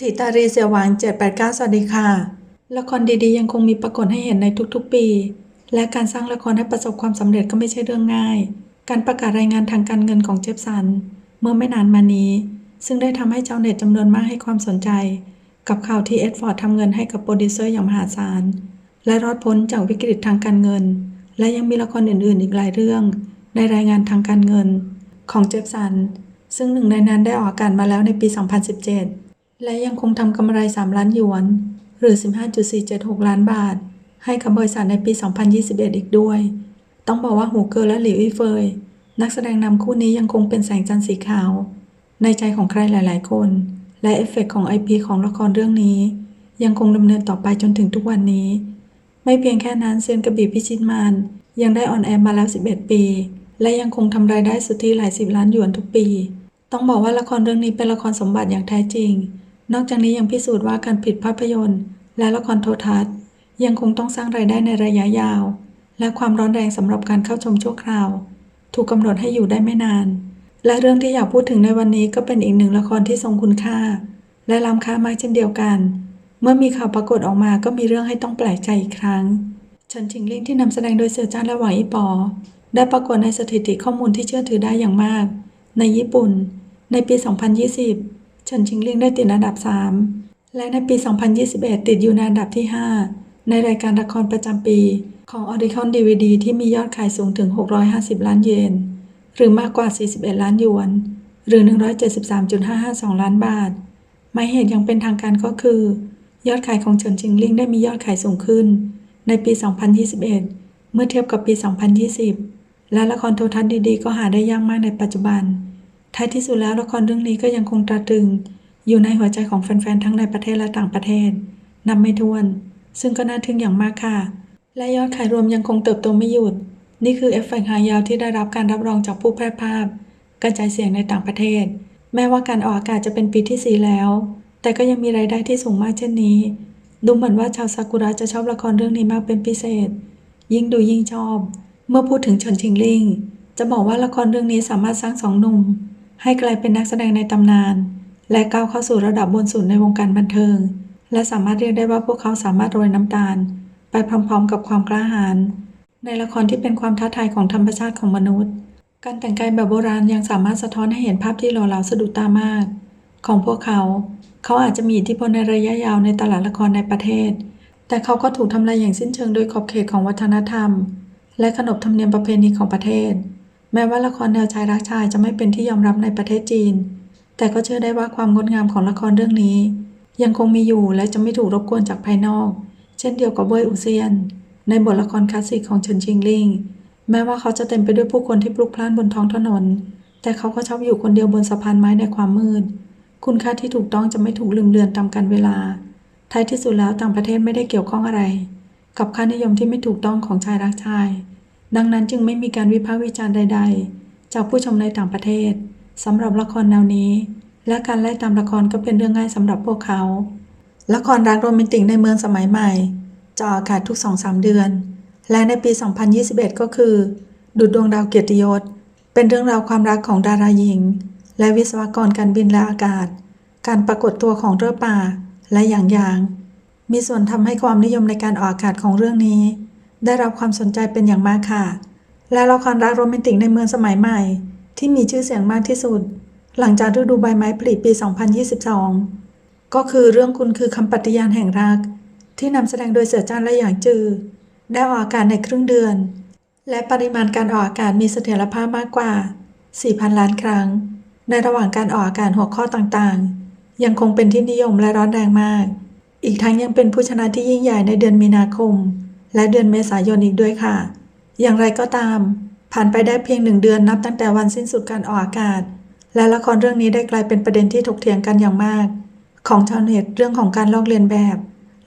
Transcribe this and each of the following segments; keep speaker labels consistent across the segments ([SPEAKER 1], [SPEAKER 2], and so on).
[SPEAKER 1] ถิตารีเสียหวาน789 สวัสดีค่ะ ละครดีๆ ยังคงมีปรากฏให้เห็นในทุกๆปี และการสร้างละครให้ประสบความสำเร็จก็ไม่ใช่เรื่องง่าย การประกาศรายงานทางการเงินของเจฟสัน เมื่อไม่นานมานี้ ซึ่งได้ทำให้ชาวเน็ตจำนวนมากให้ความสนใจ กับข่าวที่เอ็ดฟอร์ดทำเงินให้กับโปรดิวเซอร์อย่างมหาศาล และรอดพ้นจากวิกฤตทางการเงิน และยังมีละครอื่นๆ อีกหลายเรื่อง ในรายงานทางการเงินของเจฟสัน ซึ่งหนึ่งในนั้นได้ออกอากาศมาแล้วในปี 2017 และยังคงทำกำไร 3 ล้านหยวน หรือ 15.476 ล้านบาท ให้กับบริษัทในปี 2021 อีกด้วย ต้องบอกว่าหูเกอร์และหลิวอี้เฟย นักแสดงนำคู่นี้ยังคงเป็นแสงจันทร์สีขาว ในใจของใครหลาย ๆ คน และเอฟเฟกต์ของไอพีของละครเรื่องนี้ ยังคงดำเนินต่อไปจนถึงทุกวันนี้ ไม่เพียงแค่นั้นเซียนกระบี่พิชิตมานยังได้ออนแอร์มาแล้ว 11 ปี และยังคงทำรายได้สุทธิหลายสิบล้านหยวนทุกปี ต้องบอกว่าละครเรื่องนี้เป็นละครสมบัติอย่างแท้จริง นอกจากนี้ยังพิสูจน์ว่าการผลิตภาพยนตร์ และละครโทรทัศน์ ยังคงต้องสร้างรายได้ในระยะยาว และความร้อนแรงสำหรับการเข้าชมชั่วคราว ถูกกำหนดให้อยู่ได้ไม่นาน และเรื่องที่อยากพูดถึงในวันนี้ก็เป็นอีกหนึ่งละครที่ทรงคุณค่า และล้ำค่ามากเช่นเดียวกัน เมื่อมีข่าวปรากฏออกมาก็มีเรื่องให้ต้องแปลกใจอีกครั้งเฉินชิงลิงที่นำแสดงโดยเสี่ยวจ้านและหวังอีปอ ได้ปรากฏในสถิติข้อมูลที่เชื่อถือได้อย่างมาก ในญี่ปุ่น ในปี 2020 เฉินชิงลิงได้ติดอันดับ 3 และในปี 2021 ติดอยู่ในอันดับที่ 5 ในรายการละครประจำปี ของ Oricon DVD ที่มียอดขายสูงถึง 650 ล้านเยน หรือมากกว่า 41 ล้านหยวน หรือ 173.552 ล้านบาท หมายเหตุย่างเป็นทางการก็คือ ยอดขายของเฉินชิงลิงได้มียอดขายสูงขึ้น ในปี 2021 เมื่อเทียบกับปี 2020 และละครโทรทัศน์ดีๆ ก็หาได้ยากมากในปัจจุบัน ท้ายที่สุดแล้วละครเรื่องนี้ก็ยังคงตราตรึง อยู่ในหัวใจของแฟนๆ ทั้งในประเทศและต่างประเทศ นับไม่ถ้วน ซึ่งก็น่าทึ่งอย่างมากค่ะ และยอดขายรวมยังคงเติบโตไม่หยุด นี่คือเอฟเฟกต์หายาวที่ได้รับการรับรองจากผู้แพร่ภาพ กระจายเสียงในต่างประเทศ แม้ว่าการออกอากาศจะเป็นปีที่ 4 แล้ว แต่ก็ยังมีรายได้ที่สูงมากเช่นนี้ ดูเหมือนว่าชาวซากุระจะชอบละครเรื่องนี้มากเป็นพิเศษ ยิ่งดูยิ่งชอบ เมื่อพูดถึงเฉินชิงลิงจะบอกว่าละครเรื่องนี้สามารถสร้างสองหนุ่ม ให้กลายเป็นนักแสดงในตำนาน และก้าวเข้าสู่ระดับบนสุดในวงการบันเทิง และสามารถเรียกได้ว่าพวกเขาสามารถโรยน้ำตาล ไปพร้อมๆ กับความกล้าหาญในละครที่เป็นความท้าทายของธรรมชาติของมนุษย์ การแต่งกายแบบโบราณยังสามารถสะท้อนให้เห็นภาพที่หล่อเหลาสะดุดตามาก ของพวกเขา เขาอาจจะมีอิทธิพลในระยะยาวในตลาดละครในประเทศ แต่เขาก็ถูกทำลายอย่างสิ้นเชิงโดยขอบเขตของวัฒนธรรม และขนบธรรมเนียมประเพณีของประเทศ แม้ว่าละครแนวชายรักชายจะไม่เป็นที่ยอมรับในประเทศจีน แต่ก็เชื่อได้ว่าความงดงามของละครเรื่องนี้ ยังคงมีอยู่และจะไม่ถูกรบกวนจากภายนอก เช่นเดียวกับเว่ยอูเซียน ในบทละครคลาสสิกของเฉินชิงลิงแม้ว่าเขาจะเต็มไปด้วยผู้คนที่พลุกพล่านบนท้องถนน แต่เขาก็ชอบอยู่คนเดียวบนสะพานไม้ในความมืด คุณค่าที่ถูกต้องจะไม่ถูกลืมเลือนตามกาลเวลา ท้ายที่สุดแล้วต่างประเทศไม่ได้เกี่ยวข้องอะไร กับค่านิยมที่ไม่ถูกต้องของชายรักชาย ดังนั้นจึงไม่มีการวิพากษ์วิจารณ์ใด ๆ จากผู้ชมในต่างประเทศสำหรับละครแนวนี้ และการไล่ตามละครก็เป็นเรื่องง่ายสำหรับพวกเขา ละครรักโรแมนติกในเมืองสมัยใหม่จะออกอากาศทุก 2-3 เดือน และในปี 2021 ก็คือ ดุดดวงดาวเกียรติยศ เป็นเรื่องราวความรักของดาราหญิง และวิศวกรการบินและอากาศ การปรากฏตัวของเรือป่า และอย่างอย่าง มีส่วนทำให้ความนิยมในการออกอากาศของเรื่องนี้ ได้รับความสนใจเป็นอย่างมากค่ะ และละครรักโรแมนติกในเมืองสมัยใหม่ ที่มีชื่อเสียงมากที่สุด หลังจากฤดูใบไม้ผลิปี 2022 ก็คือเรื่องคุณคือคำปฏิญาณแห่งรัก ที่นำแสดงโดยเสือจ้านและหยางจือ ได้ออกอากาศในครึ่งเดือน และปริมาณการออกอากาศมีเสถียรภาพมากกว่า 4,000 ล้านครั้ง ในระหว่างการออกอากาศหัวข้อต่างๆ ยังคงเป็นที่นิยมและร้อนแรงมาก อีกทั้งยังเป็นผู้ชนะที่ยิ่งใหญ่ในเดือนมีนาคม และเดือนเมษายนอีกด้วยค่ะ อย่างไรก็ตาม ผ่านไปได้เพียงหนึ่งเดือนนับตั้งแต่วันสิ้นสุดการออกอากาศ และละครเรื่องนี้ได้กลายเป็นประเด็นที่ถกเถียงกันอย่างมาก ของชาวเน็ตเรื่องของการลอกเลียนแบบ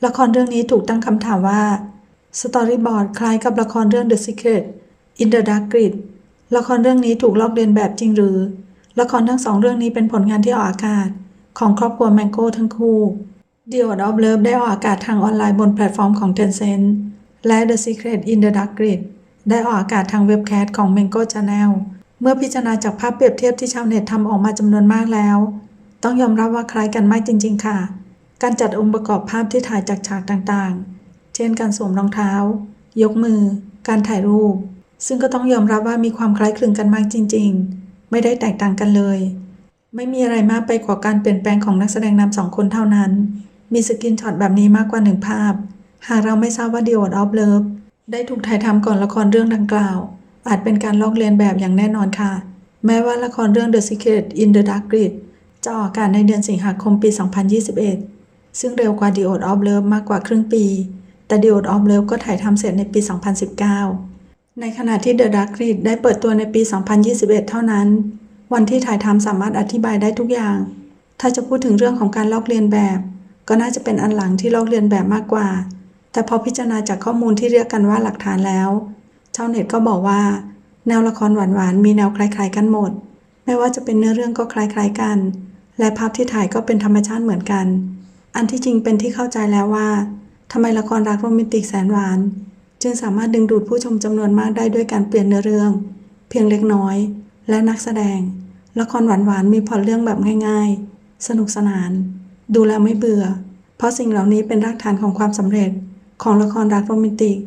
[SPEAKER 1] ละครเรื่องนี้ถูกตั้งคำถามว่าสตอรี่บอร์ดคล้ายกับละครเรื่อง The Secret in the Dark Grid ละครเรื่องนี้ถูกลอกเลียนแบบจริงหรือ ละครทั้งสองเรื่องนี้เป็นผลงานที่ออกอากาศ ของครอบครัวแมงโก้ทั้งคู่ The Order of Love ได้ออกอากาศทางออนไลน์บนแพลตฟอร์มของ Tencent และ The Secret in the Dark Grid ได้ออกอากาศทางเว็บแคสของ Mango Channel เมื่อพิจารณาจากภาพเปรียบเทียบที่ชาวเน็ตทำออกมาจำนวนมากแล้ว ต้องยอมรับว่าคล้ายกันมากจริง ๆ ค่ะ การจัดองค์ประกอบภาพที่ถ่ายจากฉากต่างๆ เช่นการสวมรองเท้า ยกมือ การถ่ายรูป ซึ่งก็ต้องยอมรับว่ามีความคล้ายคลึงกันมากจริง ๆ ไม่ได้แตกต่างกันเลย ไม่มีอะไรมากไปกว่าการเปลี่ยนแปลงของนักแสดงนำสองคนเท่านั้น มีสกินช็อตแบบนี้มากกว่าหนึ่งภาพ หากเราไม่ทราบว่า The Oath of Love ได้ถูกถ่ายทำก่อนละครเรื่องดังกล่าว อาจเป็นการลอกเลียนแบบอย่างแน่นอนค่ะ แม้ว่าละครเรื่อง The Secret in the Dark Grid จะออกอากาศในเดือนสิงหาคมปี 2021 ซึ่งเร็วกว่า The Oath of Love มากกว่าครึ่งปี แต่ The Oath of Love ก็ถ่ายทำเสร็จในปี 2019 ในขณะที่ The Dark Grid ได้เปิดตัวในปี 2021 เท่านั้น วันที่ถ่ายทำสามารถอธิบายได้ทุกอย่าง ถ้าจะพูดถึงเรื่องของการลอกเลียนแบบ ก็น่าจะเป็นอันหลังที่ลอกเลียนแบบมากกว่า แต่พอพิจารณาจากข้อมูลที่เรียกกันว่าหลักฐานแล้ว ชาวเน็ตก็บอกว่า แนวละครหวานๆมีแนวคล้ายๆ กันหมด ไม่ว่าจะเป็นเนื้อเรื่องก็คล้ายๆกัน และภาพที่ถ่ายก็เป็นธรรมชาติเหมือนกัน อันที่จริงเป็นที่เข้าใจแล้วว่าทำไมละครรักโรแมนติกแสนหวาน จึงสามารถดึงดูดผู้ชมจำนวนมากได้ด้วยการเปลี่ยนเนื้อเรื่อง เพียงเล็กน้อย และนักแสดง ละครหวานๆมีพอเรื่องแบบง่าย ๆ สนุกสนาน ดูแล้วไม่เบื่อ เพราะสิ่งเหล่านี้เป็นรากฐานของความสำเร็จ ของละครรักโรแมนติก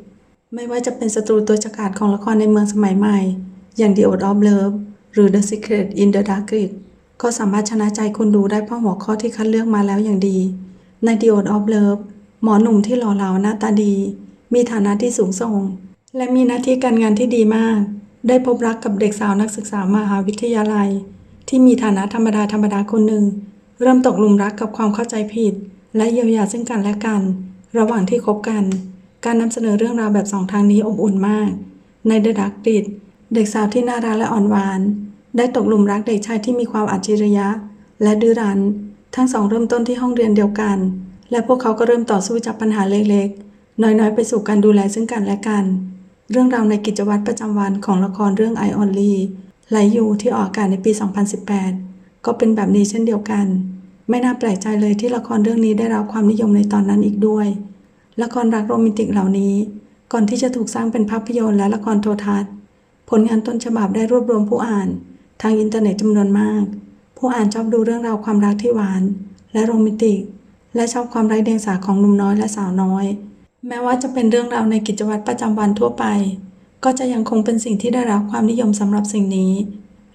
[SPEAKER 1] ไม่ว่าจะเป็นศัตรูตัวฉกาจของละครในเมืองสมัยใหม่ อย่าง The Oath of Love หรือ The Secret in the Dark Grid ก็สามารถชนะใจคนดูได้เพราะหัวข้อที่คัดเลือกมาแล้วอย่างดี ใน The Oath of Love หมอหนุ่มที่หล่อเหลาหน้าตาดี มีฐานะที่สูงส่ง และมีหน้าที่การงานที่ดีมาก ได้พบรักกับเด็กสาวนักศึกษามหาวิทยาลัย ที่มีฐานะธรรมดาธรรมดาคนหนึ่ง เริ่มตกหลุมรักกับความเข้าใจผิด และเยียวยาซึ่งกันและกัน ระหว่างที่คบกัน การนำเสนอเรื่องราวแบบสองทางนี้อบอุ่นมาก ในเดอะดักดิดเด็กสาวที่น่ารักและอ่อนหวาน ได้ตกหลุมรักเด็กชายที่มีความอัจฉริยะ และดื้อรั้น ทั้งสองเริ่มต้นที่ห้องเรียนเดียวกัน และพวกเขาก็เริ่มต่อสู้จากปัญหาเล็กๆ น้อยๆ ไปสู่การดูแลซึ่งกันและกัน เรื่องราวในกิจวัตรประจำวันของละครเรื่อง I Only ไลยูที่ออกอากาศในปี 2018 ก็เป็นแบบนี้เช่นเดียวกัน ไม่น่าแปลกใจเลยที่ละครเรื่องนี้ได้รับความนิยมในตอนนั้นอีกด้วย ละครรักโรแมนติกเหล่านี้ ก่อนที่จะถูกสร้างเป็นภาพยนตร์และละครโทรทัศน์ ผลงานต้นฉบับได้รวบรวมผู้อ่าน ทางอินเทอร์เน็ตจำนวนมาก ผู้อ่านชอบดูเรื่องราวความรักที่หวาน และโรแมนติก และชอบความไร้เดียงสาของหนุ่มน้อยและสาวน้อย แม้ว่าจะเป็นเรื่องราวในกิจวัตรประจำวันทั่วไป ก็จะยังคงเป็นสิ่งที่ได้รับความนิยมสำหรับสิ่งนี้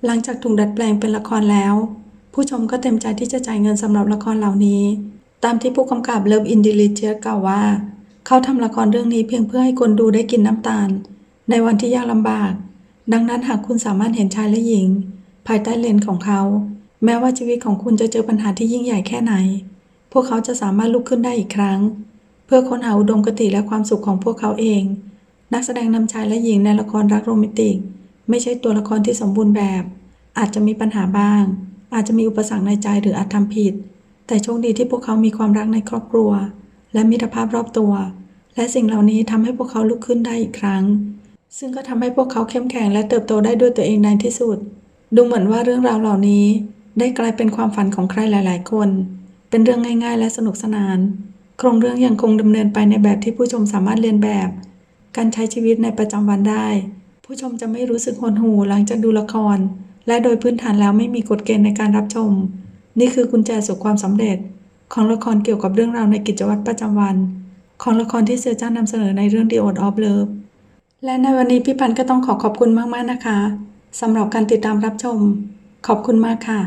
[SPEAKER 1] หลังจากถูกดัดแปลงเป็นละครแล้ว ผู้ชมก็เต็มใจที่จะจ่ายเงินสำหรับละครเหล่านี้ ตามที่ผู้กำกับเลิฟอินดิลิเจียกล่าวว่า เขาทำละครเรื่องนี้เพียงเพื่อให้คนดูได้กินน้ำตาล ในวันที่ยากลำบาก ดังนั้นหากคุณสามารถเห็นชายและหญิง ภายใต้เลนส์ของเขา แม้ว่าชีวิตของคุณจะเจอปัญหาที่ยิ่งใหญ่แค่ไหน พวกเขาจะสามารถลุกขึ้นได้อีกครั้ง เพื่อค้นหาอุดมคติและความสุขของพวกเขาเอง นักแสดงนำชายและหญิงในละครรักโรแมนติก ไม่ใช่ตัวละครที่สมบูรณ์แบบ อาจจะมีปัญหาบ้าง อาจจะมีอุปสรรคในใจหรืออาจทำผิด แต่โชคดีที่พวกเขามีความรักในครอบครัว และมิตรภาพรอบตัว และสิ่งเหล่านี้ทำให้พวกเขาลุกขึ้นได้อีกครั้ง ซึ่งก็ทำให้พวกเขาเข้มแข็งและเติบโตได้ด้วยตัวเองในที่สุด ดูเหมือนว่าเรื่องราวเหล่านี้ ได้กลายเป็นความฝันของใครหลาย ๆ คน เป็นเรื่องง่าย ๆ และสนุกสนาน โครงเรื่องยังคงดำเนินไปในแบบที่ผู้ชมสามารถเรียนแบบ การใช้ชีวิตในประจำวันได้ ผู้ชมจะไม่รู้สึกหดหู่หลังจากดูละคร และโดยพื้นฐานแล้วไม่มีกฎเกณฑ์ในการรับชม นี่คือกุญแจสู่ความสำเร็จ ของละครเกี่ยวกับเรื่องราวในกิจวัตรประจำวัน ของละครที่เสือจ้านำเสนอในเรื่อง The Oath of Love และในวันนี้พี่พันธ์ก็ต้องขอขอบคุณมากๆนะคะสำหรับการติดตามรับชม ขอบคุณมากค่ะ